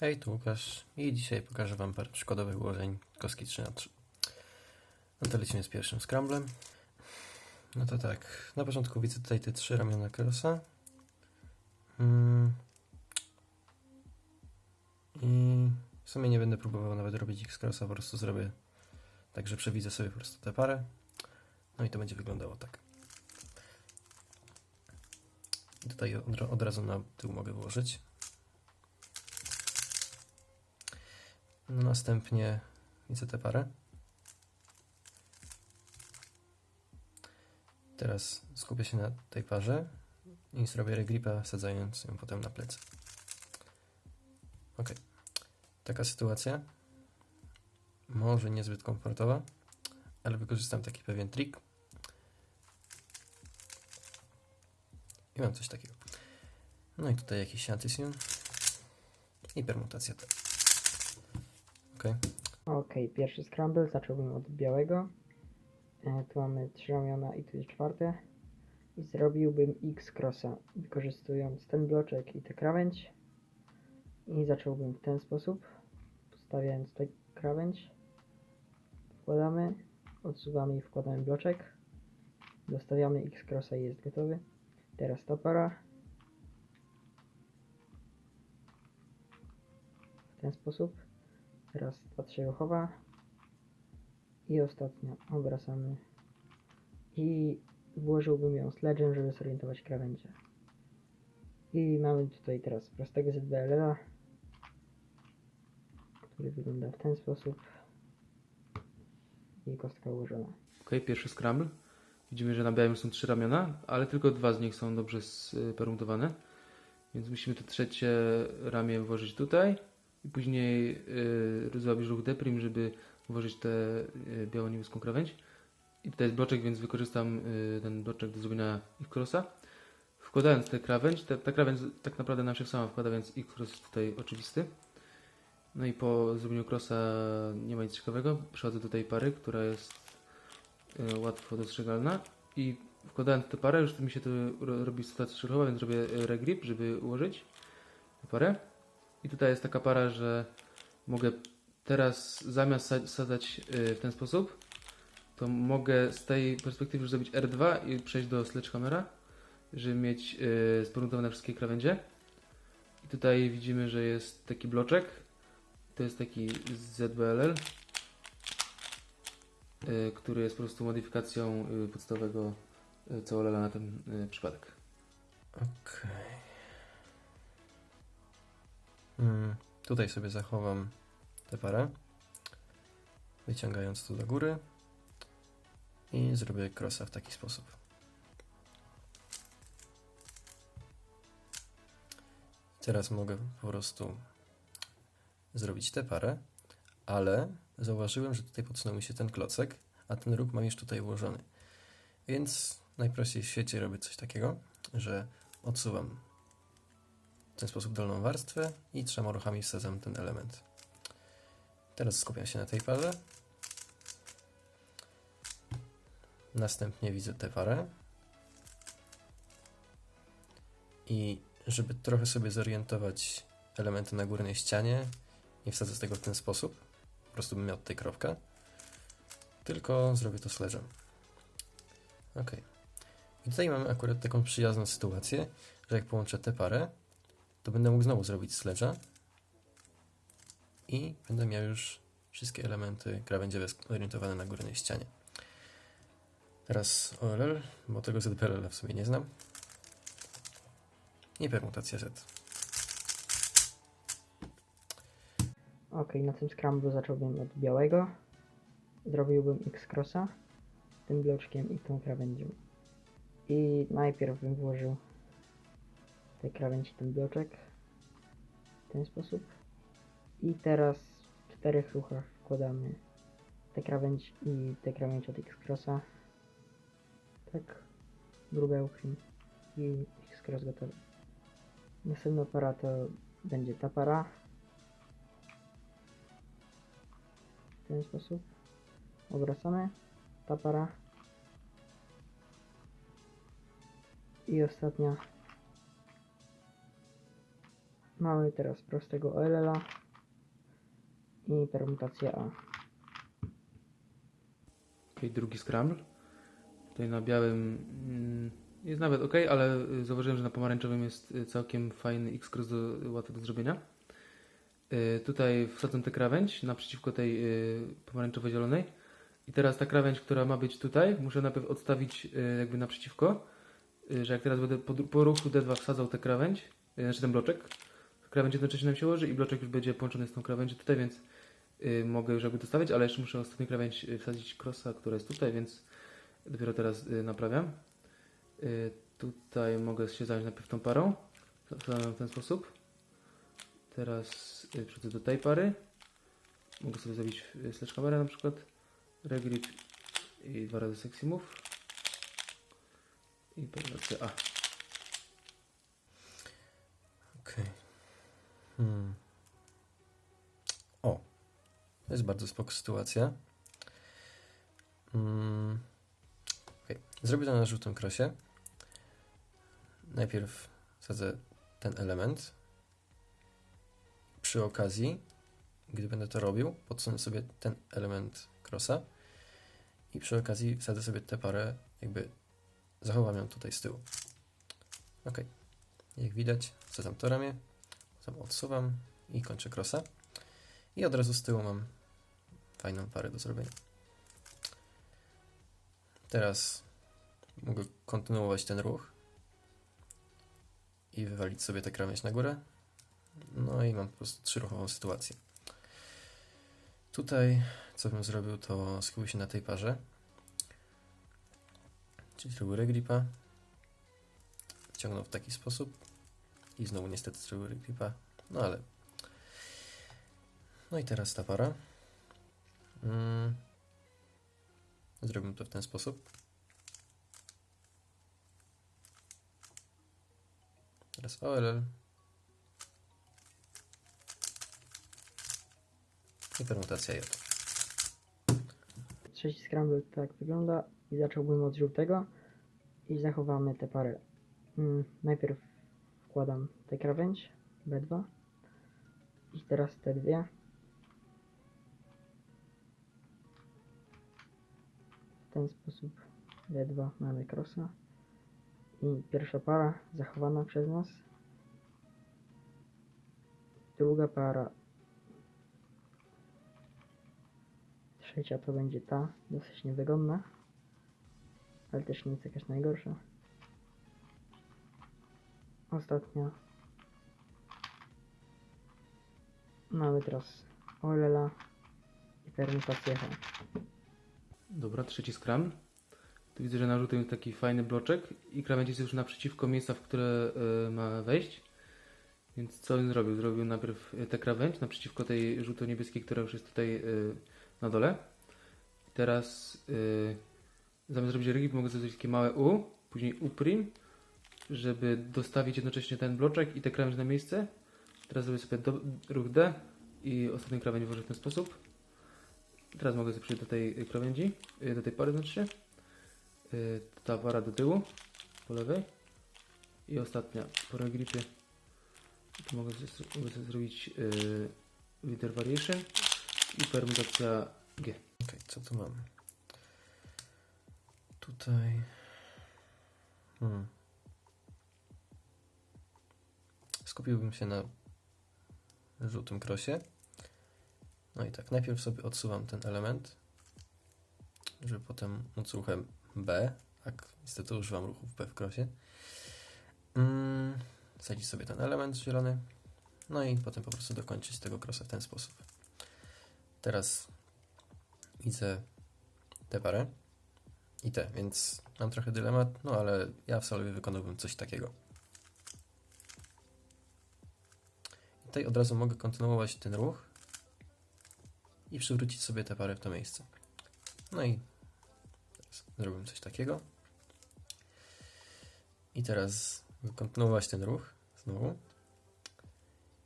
Hej, tu Łukasz i dzisiaj pokażę Wam parę przykładowych ułożeń kostki 3 na 3 No to lecimy z pierwszym scramblem. No to tak, na początku widzę tutaj te trzy ramiona krosa. Mm. I w sumie nie będę próbował nawet robić X-crossa, po prostu zrobię tak, że przewidzę sobie po prostu tę parę. No i to będzie wyglądało tak. Tutaj od, od razu na tył mogę włożyć. No następnie widzę tę parę. Teraz skupię się na tej parze i zrobię regripa, wsadzając ją potem na plecy. Ok. Taka sytuacja. Może niezbyt komfortowa, ale wykorzystam taki pewien trik. I mam coś takiego. No i tutaj jakiś antysion i permutacja T. Ok. Okej, pierwszy scramble zacząłbym od białego. E, tu mamy trzy ramiona i tu jest czwarte. I zrobiłbym X crossa, wykorzystując ten bloczek i tę krawędź. I zacząłbym w ten sposób, postawiając tę krawędź. Wkładamy, odsuwamy i wkładamy bloczek. Dostawiamy X crossa i jest gotowy. Teraz ta para. W ten sposób. Teraz ta trzyruchowa. I ostatnia obracamy. I włożyłbym ją sledge'em, żeby zorientować krawędzie. I mamy tutaj teraz prostego ZBL-a, który wygląda w ten sposób. I kostka ułożona. Ok, pierwszy scramble. Widzimy, że na białym są trzy ramiona, ale tylko dwa z nich są dobrze spermutowane. Więc musimy to trzecie ramię włożyć tutaj i później yy, zrobić ruch deprim, żeby włożyć tę yy, biało-niebieską krawędź. I tutaj jest bloczek, więc wykorzystam yy, ten bloczek do zrobienia X-crossa. Wkładając tę krawędź, ta, krawędź tak naprawdę nam się sama wkłada, więc X-cross jest tutaj oczywisty. No i po zrobieniu crossa nie ma nic ciekawego. Przechodzę do tej pary, która jest e, łatwo dostrzegalna i wkładając tę parę, już mi się to ro- robi sytuacja szerowa, więc robię e, regrip, żeby ułożyć parę. I tutaj jest taka para, że mogę teraz zamiast sa- sadzać e, w ten sposób, to mogę z tej perspektywy już zrobić R2 i przejść do sledgehammera, żeby mieć e, sporuntowane wszystkie krawędzie. I tutaj widzimy, że jest taki bloczek. To jest taki ZBLL y, który jest po prostu modyfikacją y, podstawowego y, COLL na ten y, przypadek. Okej. Mm, tutaj sobie zachowam tę parę, wyciągając to do góry i zrobię crossa w taki sposób. Teraz mogę po prostu zrobić tę parę, ale zauważyłem, że tutaj podsunął mi się ten klocek, a ten róg mam już tutaj włożony. Więc najprościej w świecie robię coś takiego, że odsuwam w ten sposób dolną warstwę i trzema ruchami wsadzam ten element. Teraz skupiam się na tej parze. Następnie widzę tę parę. I żeby trochę sobie zorientować elementy na górnej ścianie, nie wsadzę tego w ten sposób. Po prostu bym miał tutaj kropkę. Tylko zrobię to sledge'em. Ok. I tutaj mamy akurat taką przyjazną sytuację, że jak połączę tę parę, to będę mógł znowu zrobić sledge'a i będę miał już wszystkie elementy krawędziowe zorientowane na górnej ścianie. Teraz OLL, bo tego ZPLL w sobie nie znam. I permutacja Z. Ok, na tym scramblu zacząłbym od białego. Zrobiłbym X crossa tym bloczkiem i tą krawędzią. I najpierw bym włożył tę krawędź i ten bloczek w ten sposób. I teraz w czterech ruchach wkładamy tę krawędź i tę krawędź od X crossa. Tak, grubełkiem i X cross gotowy. Następna para to będzie ta para. w ten sposób. Obracamy. Ta para. I ostatnia Mamy teraz prostego OLL-a i permutację A. Okej, drugi scramble. Tutaj na białym mm, jest nawet ok, ale zauważyłem, że na pomarańczowym jest całkiem fajny X-cross łatwy do zrobienia. Y, Tutaj wsadzam tę krawędź naprzeciwko tej y, pomarańczowo-zielonej. I teraz ta krawędź, która ma być tutaj, muszę najpierw odstawić y, jakby naprzeciwko, że jak teraz będę po, po ruchu D2 wsadzał tę krawędź, znaczy ten bloczek, krawędź jednocześnie nam się ułoży i bloczek już będzie połączony z tą krawędzią tutaj, więc y, mogę już jakby dostawić, ale jeszcze muszę ostatnią krawędź y, wsadzić crossa, która jest tutaj, więc dopiero teraz y, naprawiam. Y, tutaj mogę się zająć najpierw tą parą, wsadzam w ten sposób. Teraz y, przechodzę do tej pary. Mogę sobie zrobić y, slash kamerę na przykład, regrip i dwa razy sexy move. I perwersja A. Okej. Hmm. O. To jest bardzo spoko sytuacja. Mm. okej. Zrobię to na żółtym krosie. Najpierw wsadzę ten element. Przy okazji, gdy będę to robił, podsunę sobie ten element krosa i przy okazji wsadzę sobie tę parę, jakby zachowam ją tutaj z tyłu. Ok. Jak widać, wsadzam to ramię, potem odsuwam i kończę krosa. I od razu z tyłu mam fajną parę do zrobienia. Teraz mogę kontynuować ten ruch i wywalić sobie tę krawędź na górę. No i mam po prostu trzyruchową sytuację. Tutaj, co bym zrobił, to skupił się na tej parze. Czyli zrobił regripa. Wciągnął w taki sposób. I znowu niestety zrobił regripa. No ale... No i teraz ta para. Mm. Zrobimy to w ten sposób. Teraz OLL. I permutacja J. Trzeci scramble tak wygląda i zacząłbym od żółtego i zachowamy tę parę. Mm, najpierw wkładam tę krawędź B2 i teraz te dwie. W ten sposób D2 mamy crossa i pierwsza para zachowana przez nas. Druga para Trzecia to będzie ta, dosyć niewygodna, ale też nie jest jakaś najgorsza. Ostatnia. Mamy teraz Olela i permutację H. Dobra, trzeci scrum. Tu widzę, że na jest taki fajny bloczek i krawędź jest już naprzeciwko miejsca, w które y, ma wejść. Więc co on zrobił? Zrobił najpierw y, tę krawędź naprzeciwko tej żółto-niebieskiej, która już jest tutaj y, na dole. Teraz y, zamiast zrobić regip mogę zrobić takie małe U, później U żeby dostawić jednocześnie ten bloczek i tę krawędź na miejsce. Teraz zrobię sobie do, ruch D i ostatnią krawędź włożę w ten sposób. Teraz mogę sobie przejść do tej krawędzi, y, do tej pary znaczy się. Ta para do tyłu, po lewej. I ostatnia po regripie. Tu mogę sobie, zrobić y, Leader Variation i permutacja G. Ok, co tu mamy? Tutaj. Hmm. Skupiłbym się na żółtym krosie. No i tak, najpierw sobie odsuwam ten element, żeby potem móc ruchem B, tak niestety używam ruchów B w krosie. Mm, sobie ten element zielony, no i potem po prostu dokończyć tego krosa w ten sposób. Teraz widzę tę parę i tę, więc mam trochę dylemat, no ale ja w solowie wykonałbym coś takiego. Tutaj od razu mogę kontynuować ten ruch i przywrócić sobie tę parę w to miejsce. No i zrobimy coś takiego. I teraz kontynuować ten ruch znowu.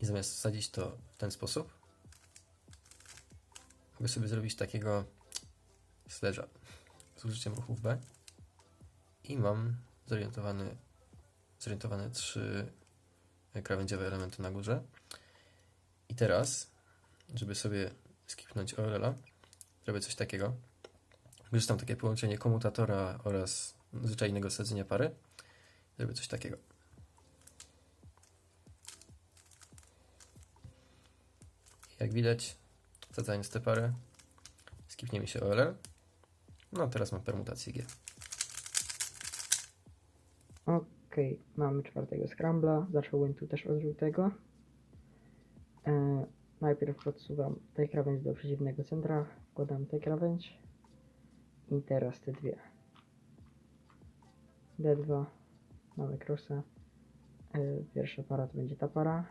I zamiast wsadzić to w ten sposób, mogę sobie zrobić takiego sledge'a z użyciem ruchów B i mam zorientowany, zorientowane trzy krawędziowe elementy na górze. I teraz, żeby sobie skipnąć OLL-a, zrobię coś takiego. Wykorzystam takie połączenie komutatora oraz zwyczajnego sadzenia pary. Zrobię coś takiego. Jak widać, sadzając tę parę, skipnie mi się OLL. No teraz mam permutację G. Okej, mamy czwartego scrambla. Zacząłem tu też od żółtego. E, najpierw podsuwam tę krawędź do przeciwnego centra, wkładam tę krawędź i teraz te dwie. D2, mamy crossa. E, pierwsza para to będzie ta para.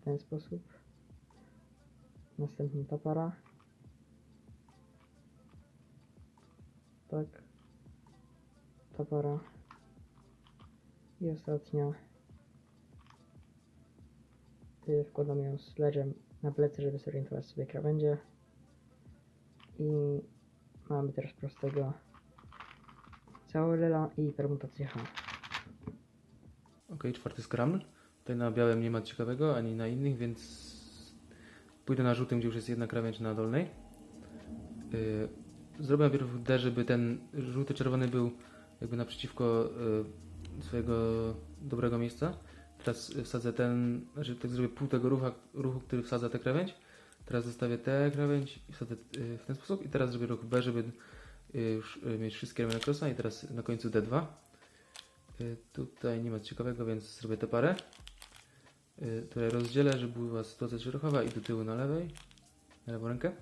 W ten sposób. Następnie ta para. Tak ta para i ostatnia wkładam ją z ledżem na plecy, żeby zorientować sobie krawędzie i mamy teraz prostego całego i permutację H Ok, czwarty scramble. Tutaj na białym nie ma ciekawego, ani na innych, więc pójdę na żółtym, gdzie już jest jedna krawędź na dolnej. Yy, zrobię najpierw D, żeby ten żółty, czerwony był jakby naprzeciwko yy, swojego dobrego miejsca. Teraz wsadzę ten, znaczy tak zrobię pół tego rucha, ruchu, który wsadza tę krawędź. Teraz zostawię tę krawędź i wsadzę yy, w ten sposób. I teraz zrobię ruch B, żeby yy, już mieć wszystkie ramiona krosa. I teraz na końcu D2. Y, Tutaj nie ma ciekawego, więc zrobię tę parę. Y, Tutaj rozdzielę, żeby była sytuacja szerokowa i do tyłu na lewej. Na lewą rękę.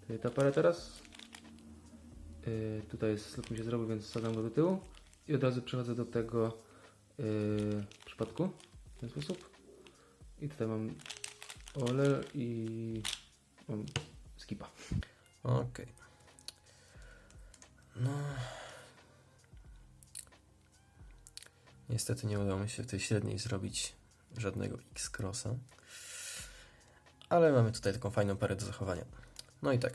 Tutaj ta parę teraz. Y, Tutaj jest slot mi się zrobił, więc wsadzam go do tyłu. I od razu przechodzę do tego y, przypadku. Ten sposób. I tutaj mam ole i mam skipa. Okej. No. Niestety nie udało mi się w tej średniej zrobić żadnego X-crossa. Ale mamy tutaj taką fajną parę do zachowania. No i tak.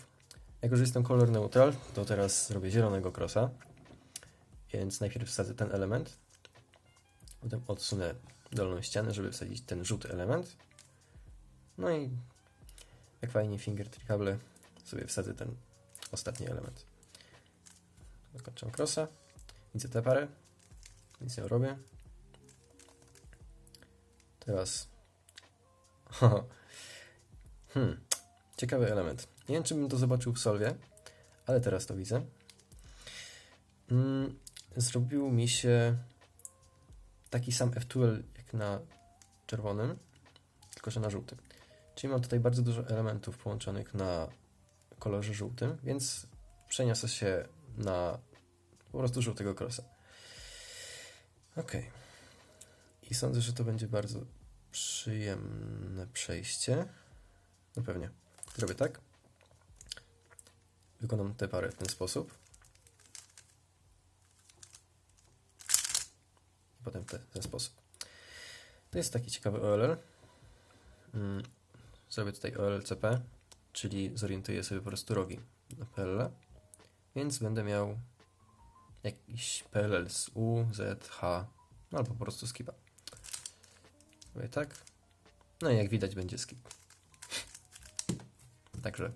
Jako, że jestem kolor neutral, to teraz zrobię zielonego crossa. Więc najpierw wsadzę ten element. Potem odsunę dolną ścianę, żeby wsadzić ten żółty element. No i jak fajnie finger trickable sobie wsadzę ten ostatni element. Zakończam crossa. Widzę tę parę. Nic nie robię. Teraz. hmm. Ciekawy element. Nie wiem, czy bym to zobaczył w solwie, ale teraz to widzę. Mm, zrobił mi się taki sam F12 na czerwonym, tylko że na żółtym. Czyli mam tutaj bardzo dużo elementów połączonych na kolorze żółtym, więc przeniosę się na po prostu żółtego krosa. Ok. I sądzę, że to będzie bardzo przyjemne przejście. No pewnie. Zrobię tak. Wykonam tę parę w ten sposób. Potem te, w ten sposób. To jest taki ciekawy OLL. Mm, Zrobię tutaj OLCP, czyli zorientuję sobie po prostu rogi na PLL. Więc będę miał jakiś PLL z U, Z, H, no albo po prostu skipa. Robię tak. No i jak widać będzie skip. Także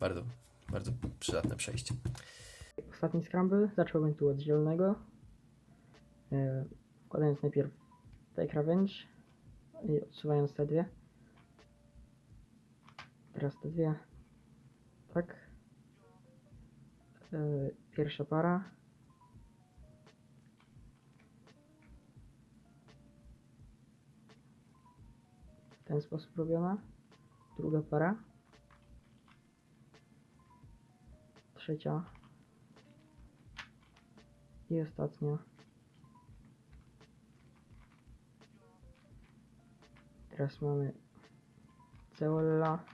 bardzo, bardzo przydatne przejście. Ostatni scramble zacząłbym tu od zielonego. E, Wkładając najpierw tę krawędź i odsuwając te dwie. Teraz te dwie. Tak. E, Pierwsza para. W ten sposób robiona. Druga para. Trzecia. I ostatnia. Teraz mamy Ceolla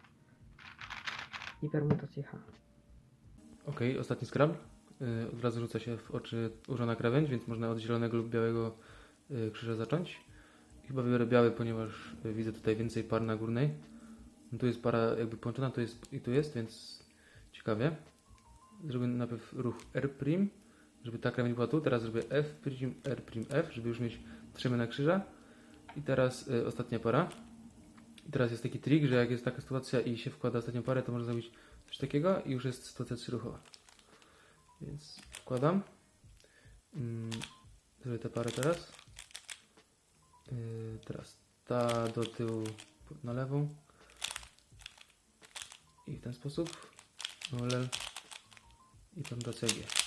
i permutację H. Ok, ostatni scramble. Yy, od razu rzuca się w oczy użona krawędź, więc można od zielonego lub białego yy, krzyża zacząć. Chyba wybiorę biały, ponieważ yy, widzę tutaj więcej par na górnej. No tu jest para jakby połączona, tu jest i tu jest, więc ciekawie. Zrobię najpierw ruch R', żeby ta krawędź była tu. Teraz zrobię F, R, F, żeby już mieć trzy ramiona krzyża. I teraz y, ostatnia para. I teraz jest taki trik, że jak jest taka sytuacja i się wkłada ostatnią parę, to można zrobić coś takiego i już jest sytuacja trzyruchowa. Więc wkładam. Mm, zrobię tę parę teraz. Yy, teraz ta do tyłu na lewą. I w ten sposób. Olel. I tam do CG.